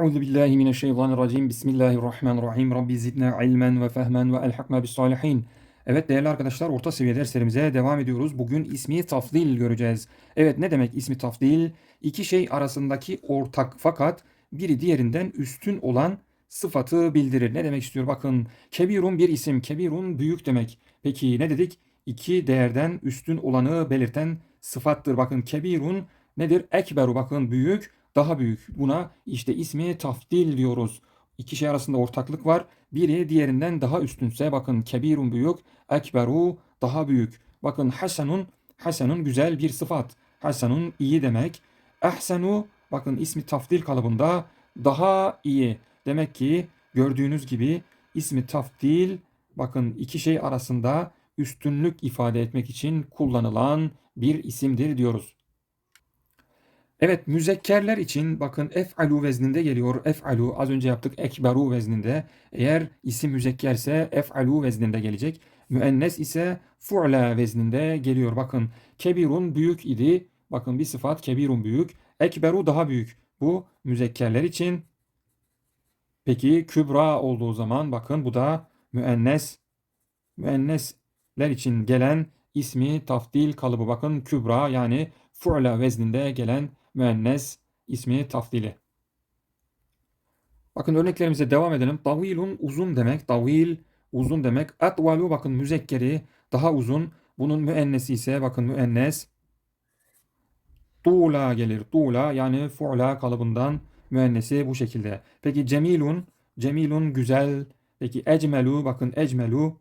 Euzu billahi mineşşeytanirracim. Bismillahirrahmanirrahim. Rabbi zidna ilmen ve fehmen ve elhakna bis salihin. Evet değerli arkadaşlar orta seviye derslerimize devam ediyoruz. Bugün ismi tafdil göreceğiz. Evet ne demek ismi tafdil? İki şey arasındaki ortak fakat biri diğerinden üstün olan sıfatı bildirir. Ne demek istiyor? Bakın kebirun bir isim. Kebirun büyük demek. Peki ne dedik? İki değerden üstün olanı belirten sıfattır. Bakın kebirun nedir? Ekberu bakın büyük daha büyük. Buna işte ismi tafdil diyoruz. İki şey arasında ortaklık var. Biri diğerinden daha üstünse bakın kebirun büyük, ekberu daha büyük. Bakın hasenun, hasenun güzel bir sıfat. Hasenun iyi demek. Ehsenu bakın ismi tafdil kalıbında daha iyi. Demek ki gördüğünüz gibi ismi tafdil bakın iki şey arasında üstünlük ifade etmek için kullanılan bir isimdir diyoruz. Evet müzekkerler için bakın ef'alu vezninde geliyor. Ef'alu az önce yaptık ekberu vezninde. Eğer isim müzekkerse ef'alu vezninde gelecek. Müennes ise fu'la vezninde geliyor. Bakın kebirun büyük idi. Bakın bir sıfat kebirun büyük. Ekberu daha büyük. Bu müzekkerler için. Peki kübra olduğu zaman bakın bu da müennes müennesler için gelen ismi tafdil kalıbı. Bakın kübra yani fu'la vezninde gelen müennes ismi tafdili. Bakın örneklerimize devam edelim. Tavilun uzun demek. Tavil uzun demek. Atvalu bakın müzekkeri daha uzun. Bunun müennesi ise bakın müennes tuğla gelir. Tuğla yani fu'la kalıbından müennesi bu şekilde. Peki cemilun cemilun güzel. Peki ecmelu bakın ecmelu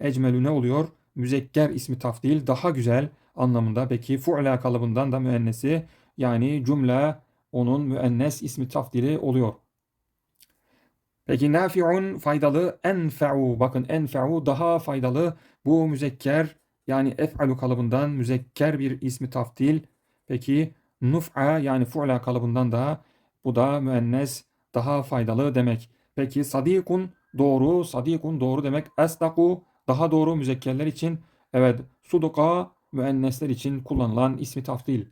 ecmelu ne oluyor? Müzekker ismi tafdil daha güzel anlamında. Peki fu'la kalıbından da müennesi yani cümle onun müennes ismi tafdili oluyor. Peki nafi'un faydalı enfe'u. Bakın enfe'u daha faydalı. Bu müzekker yani ef'alu kalıbından müzekker bir ismi tafdil. Peki nuf'a yani fu'la kalıbından da bu da müennes daha faydalı demek. Peki sadikun doğru, sadikun doğru demek. Esdaku daha doğru müzekkerler için. Evet, suduka müennesler için kullanılan ismi tafdil.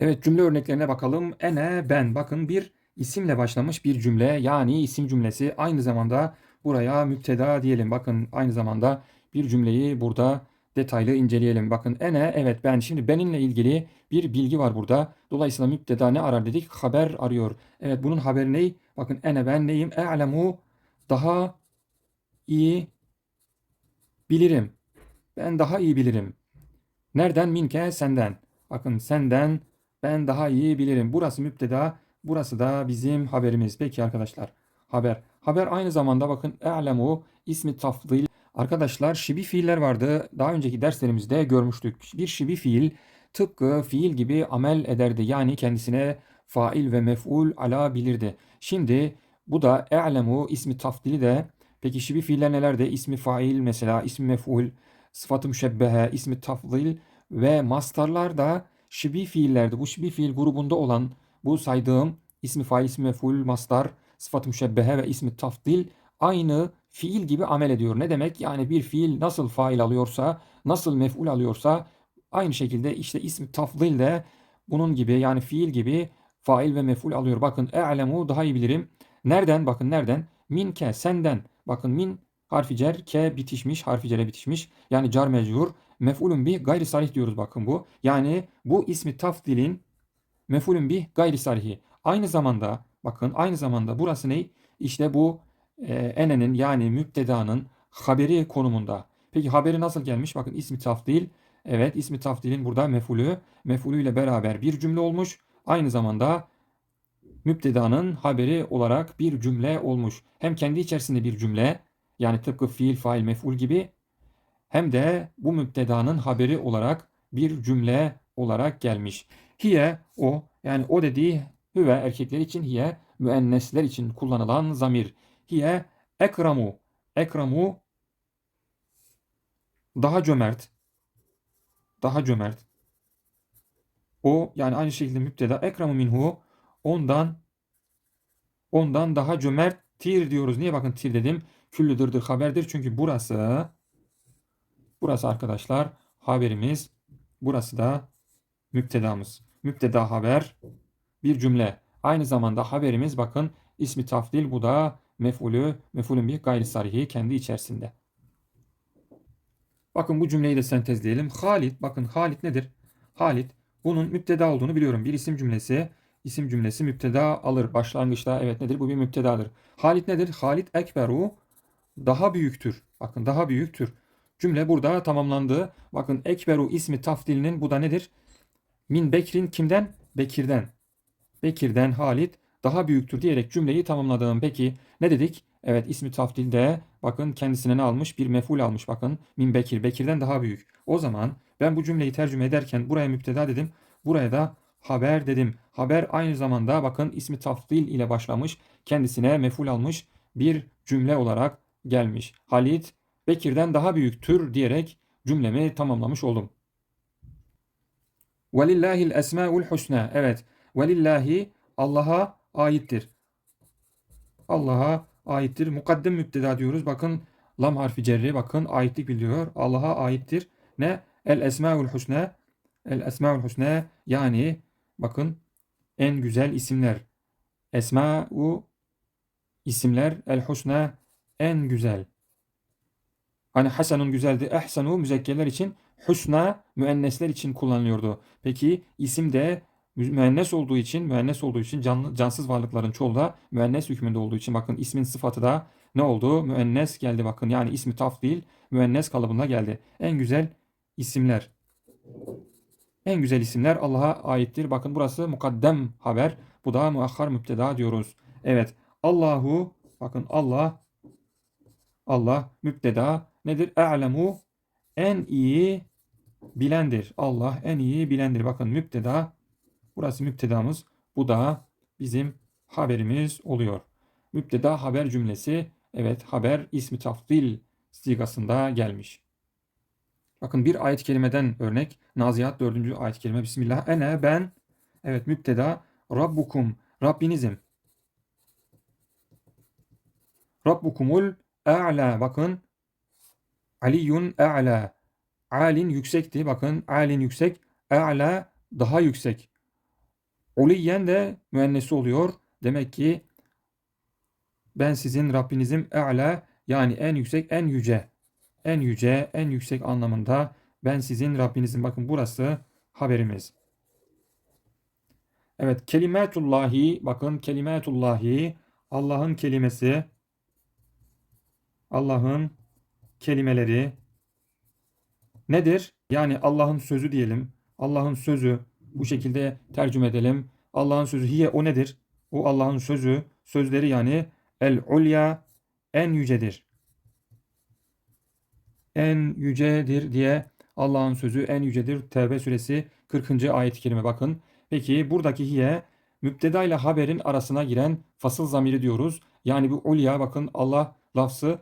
Evet cümle örneklerine bakalım. Ene ben. Bakın bir isimle başlamış bir cümle yani isim cümlesi aynı zamanda buraya müpteda diyelim. Bakın aynı zamanda bir cümleyi burada detaylı inceleyelim. Bakın ene evet ben. Şimdi beninle ilgili bir bilgi var burada. Dolayısıyla müpteda ne arar dedik? Haber arıyor. Evet bunun haberi ne? Bakın ene ben neyim? E'lemu daha iyi bilirim. Ben daha iyi bilirim. Nereden? Minke senden. Bakın senden ben daha iyi bilirim. Burası müpteda, burası da bizim haberimiz. Peki arkadaşlar, haber. Haber aynı zamanda bakın e'lemu ismi tafdil. Arkadaşlar şibi fiiller vardı. Daha önceki derslerimizde görmüştük. Bir şibi fiil tıpkı fiil gibi amel ederdi. Yani kendisine fail ve mef'ul alabilirdi. Şimdi bu da e'lemu ismi tafdili de peki şibi fiiller nelerde? İsmi fail mesela, ismi mef'ul, sıfatı müşebbehe, ismi tafdil ve mastarlar da şibi fiillerde bu şibi fiil grubunda olan bu saydığım ismi fail, ismi mef'ul, mastar, sıfat müşebbehe ve ismi tafdil aynı fiil gibi amel ediyor. Ne demek? Yani bir fiil nasıl fail alıyorsa, nasıl mef'ul alıyorsa aynı şekilde işte ismi tafdil de bunun gibi yani fiil gibi fail ve mef'ul alıyor. Bakın e'lemu daha iyi bilirim. Nereden? Bakın nereden? Minke senden. Bakın min harfi cer, ke bitişmiş, harfi cere bitişmiş. Yani car mecbur. Mef'ulun bir gayri salih diyoruz bakın bu. Yani bu ismi tafdilin mef'ulun bir gayri salihi. Aynı zamanda bakın aynı zamanda burası ne? İşte bu e, enenin yani müptedanın haberi konumunda. Peki haberi nasıl gelmiş? Bakın ismi tafdil. Evet ismi tafdilin burada mef'ulü. Mef'ulü ile beraber bir cümle olmuş. Aynı zamanda müptedanın haberi olarak bir cümle olmuş. Hem kendi içerisinde bir cümle yani tıpkı fiil, fail, mef'ul gibi hem de bu müptedanın haberi olarak bir cümle olarak gelmiş. Hiye o yani o dediği hüve erkekler için hiye müennesler için kullanılan zamir. Hiye ekramu ekramu daha cömert daha cömert. O yani aynı şekilde müpteda ekramu minhu ondan ondan daha cömerttir diyoruz. Niye bakın tir dedim? Küllüdürdür haberdir. Çünkü burası Burası arkadaşlar haberimiz. Burası da müptedamız. Müpteda haber bir cümle. Aynı zamanda haberimiz bakın ismi tafdil bu da mef'ulü, mef'ulün bir gayri sarihi kendi içerisinde. Bakın bu cümleyi de sentezleyelim. Halit, bakın Halit nedir? Halit, bunun müpteda olduğunu biliyorum. Bir isim cümlesi, isim cümlesi müpteda alır. Başlangıçta evet nedir? Bu bir müptedadır. Halit nedir? Halit ekberu, daha büyüktür. Bakın daha büyüktür. Cümle burada tamamlandı. Bakın ekberu ismi tafdilinin bu da nedir? Min Bekir'in kimden? Bekir'den. Bekir'den Halit daha büyüktür diyerek cümleyi tamamladım. Peki ne dedik? Evet ismi tafdilde bakın kendisine ne almış? Bir mef'ul almış bakın. Min Bekir. Bekir'den daha büyük. O zaman ben bu cümleyi tercüme ederken buraya müpteda dedim. Buraya da haber dedim. Haber aynı zamanda bakın ismi tafdil ile başlamış. Kendisine mef'ul almış bir cümle olarak gelmiş. Halit Bekir'den daha büyüktür diyerek cümlemi tamamlamış oldum. Velillahil esmaul husna. Evet. Velillahi Allah'a aittir. Allah'a aittir. Mukaddim müpteda diyoruz. Bakın lam harfi cerri bakın aitlik biliyor. Allah'a aittir. Ne? El esmaul husna. El esmaul husna yani bakın en güzel isimler. Esma'u isimler el husna en güzel. Hani hasanun güzeldi. Ehsanu müzekkerler için husna müennesler için kullanılıyordu. Peki isim de müennes olduğu için müennes olduğu için canlı, cansız varlıkların çoğu da müennes hükmünde olduğu için bakın ismin sıfatı da ne oldu? Müennes geldi bakın. Yani ismi tafdil müennes kalıbına geldi. En güzel isimler. En güzel isimler Allah'a aittir. Bakın burası mukaddem haber. Bu da muahhar müpteda diyoruz. Evet. Allahu bakın Allah Allah müpteda nedir? E'lemu en iyi bilendir. Allah en iyi bilendir. Bakın müpteda burası müptedamız. Bu da bizim haberimiz oluyor. Müpteda haber cümlesi evet haber ismi tafdil sigasında gelmiş. Bakın bir ayet kelimeden örnek. Nazihat 4. ayet kelime. Bismillah. Ene ben evet müpteda Rabbukum Rabbinizim. Rabbukumul A'la bakın Aliyun a'la. Alin yüksekti. Bakın alin yüksek. A'la daha yüksek. Uliyen de müennesi oluyor. Demek ki ben sizin Rabbinizim a'la yani en yüksek, en yüce. En yüce, en yüksek anlamında ben sizin Rabbinizim. Bakın burası haberimiz. Evet, kelimetullahi bakın kelimetullahi Allah'ın kelimesi Allah'ın kelimeleri nedir? Yani Allah'ın sözü diyelim. Allah'ın sözü bu şekilde tercüme edelim. Allah'ın sözü hiye o nedir? O Allah'ın sözü, sözleri yani el ulya en yücedir. En yücedir diye Allah'ın sözü en yücedir. Tevbe suresi 40. ayet-i kerime bakın. Peki buradaki hiye müpteda ile haberin arasına giren fasıl zamiri diyoruz. Yani bu ulya bakın Allah lafzı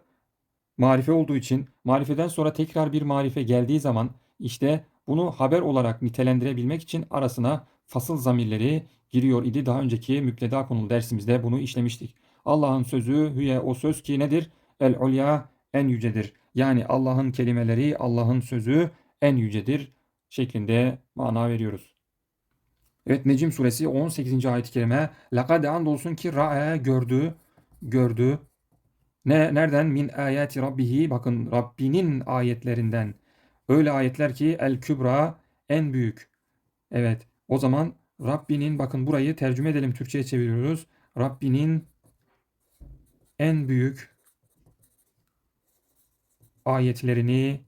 marife olduğu için marifeden sonra tekrar bir marife geldiği zaman işte bunu haber olarak nitelendirebilmek için arasına fasıl zamirleri giriyor idi. Daha önceki müpteda konulu dersimizde bunu işlemiştik. Allah'ın sözü hüye o söz ki nedir? El ulya en yücedir. Yani Allah'ın kelimeleri, Allah'ın sözü en yücedir şeklinde mana veriyoruz. Evet Necim suresi 18. ayet-i kerime. Lekad andolsun ki ra'e gördü, gördü, ne nereden min ayati rabbihi bakın Rabbinin ayetlerinden. Öyle ayetler ki el kübra en büyük. Evet o zaman Rabbinin bakın burayı tercüme edelim Türkçe'ye çeviriyoruz. Rabbinin en büyük ayetlerini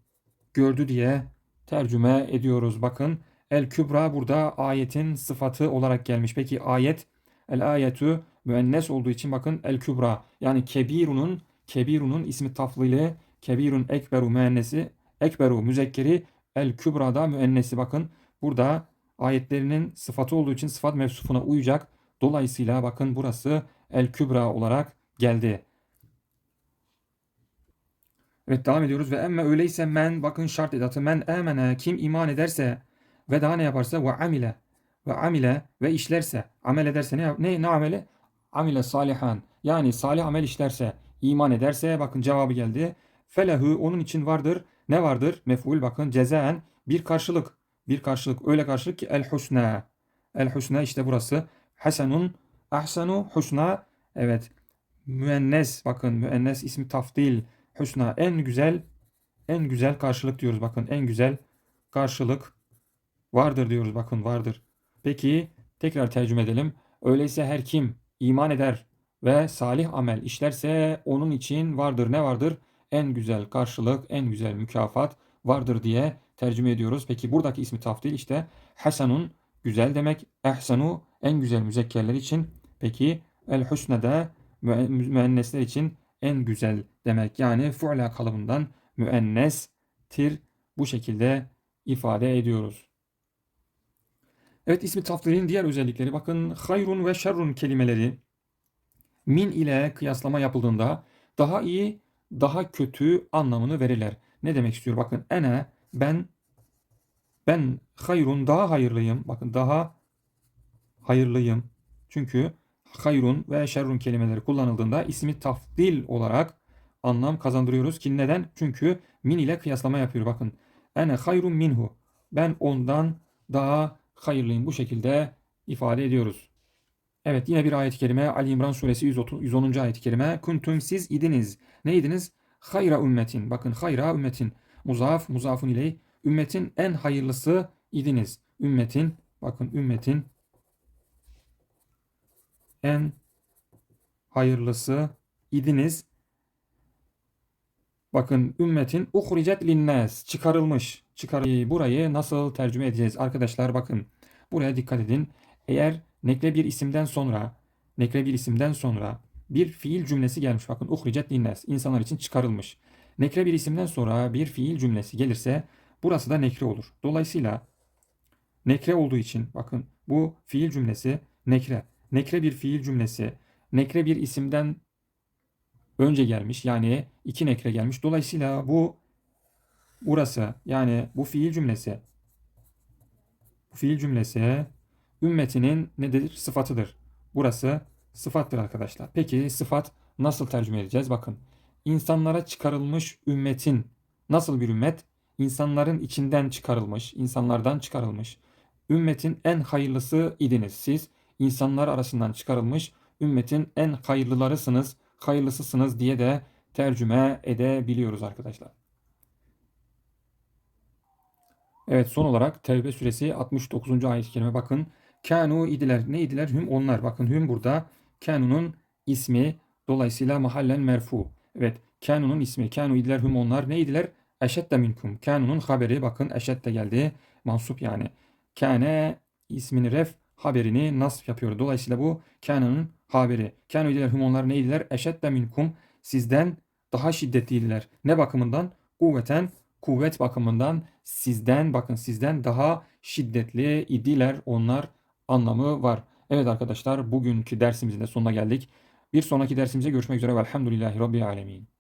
gördü diye tercüme ediyoruz. Bakın el kübra burada ayetin sıfatı olarak gelmiş. Peki ayet el ayetu müennes olduğu için bakın el kübra yani kebirunun kebirunun ismi taflili kebirun ekberu müennesi ekberu müzekkeri el kübrada müennesi bakın burada ayetlerinin sıfatı olduğu için sıfat mevsufuna uyacak. Dolayısıyla bakın burası el kübra olarak geldi. Evet devam ediyoruz ve emme öyleyse men bakın şart edatı men emene kim iman ederse ve daha ne yaparsa ve amile ve amile ve işlerse amel ederse ne ne, ne ameli? Amile salihan yani salih amel işlerse iman ederse bakın cevabı geldi. Felehu onun için vardır. Ne vardır? Mef'ul bakın cezaen bir karşılık. Bir karşılık öyle karşılık ki el husna. El husna işte burası. Hasenun Ahsanu husna. Evet. Müennes bakın müennes ismi tafdil. Husna en güzel en güzel karşılık diyoruz bakın en güzel karşılık vardır diyoruz bakın vardır. Peki tekrar tercüme edelim. Öyleyse her kim iman eder ve salih amel işlerse onun için vardır ne vardır? En güzel karşılık, en güzel mükafat vardır diye tercüme ediyoruz. Peki buradaki ismi tafdil işte hasanun güzel demek. Ehsanu en güzel müzekkerler için. Peki el husna da müe- müennesler için en güzel demek. Yani fu'la kalıbından müennestir. Bu şekilde ifade ediyoruz. Evet ismi tafdilin diğer özellikleri bakın hayrun ve şerrun kelimeleri min ile kıyaslama yapıldığında daha iyi, daha kötü anlamını verirler. Ne demek istiyor? Bakın ene ben ben hayrun daha hayırlıyım. Bakın daha hayırlıyım. Çünkü hayrun ve şerrun kelimeleri kullanıldığında ismi tafdil olarak anlam kazandırıyoruz ki neden? Çünkü min ile kıyaslama yapıyor. Bakın ene hayrun minhu. Ben ondan daha hayırlıyım. Bu şekilde ifade ediyoruz. Evet yine bir ayet-i kerime Ali İmran suresi 130, 110. ayet-i kerime. Kuntum siz idiniz. Neydiniz? Hayra ümmetin. Bakın hayra ümmetin. Muzaf, muzafun iley. Ümmetin en hayırlısı idiniz. Ümmetin, bakın ümmetin en hayırlısı idiniz. Bakın ümmetin uhricet linnas çıkarılmış. Çıkar burayı nasıl tercüme edeceğiz arkadaşlar bakın. Buraya dikkat edin. Eğer nekre bir isimden sonra nekre bir isimden sonra bir fiil cümlesi gelmiş. Bakın uhricet linnas insanlar için çıkarılmış. Nekre bir isimden sonra bir fiil cümlesi gelirse burası da nekre olur. Dolayısıyla nekre olduğu için bakın bu fiil cümlesi nekre. Nekre bir fiil cümlesi nekre bir isimden önce gelmiş. Yani iki nekre gelmiş. Dolayısıyla bu burası yani bu fiil cümlesi bu fiil cümlesi ümmetinin nedir? Sıfatıdır. Burası sıfattır arkadaşlar. Peki sıfat nasıl tercüme edeceğiz? Bakın. insanlara çıkarılmış ümmetin nasıl bir ümmet? İnsanların içinden çıkarılmış, insanlardan çıkarılmış. Ümmetin en hayırlısı idiniz siz. insanlar arasından çıkarılmış ümmetin en hayırlılarısınız, hayırlısısınız diye de tercüme edebiliyoruz arkadaşlar. Evet son olarak Tevbe suresi 69. ayet-i kerime bakın. Kanu idiler. Ne idiler? Hüm onlar. Bakın hüm burada. Kanu'nun ismi dolayısıyla mahallen merfu. Evet. Kanu'nun ismi. Kanu idiler hüm onlar. Ne idiler? Eşedde minkum. Kanu'nun haberi. Bakın eşedde geldi. Mansup yani. Kane ismini ref haberini nasf yapıyor. Dolayısıyla bu Kanu'nun haberi. Kanu idiler hüm onlar neydiler? Eşedde minkum. Sizden daha şiddetliydiler. Ne bakımından? Kuvveten kuvvet bakımından sizden bakın sizden daha şiddetli idiler onlar anlamı var. Evet arkadaşlar bugünkü dersimizin de sonuna geldik. Bir sonraki dersimize görüşmek üzere. Velhamdülillahi Rabbil Alemin.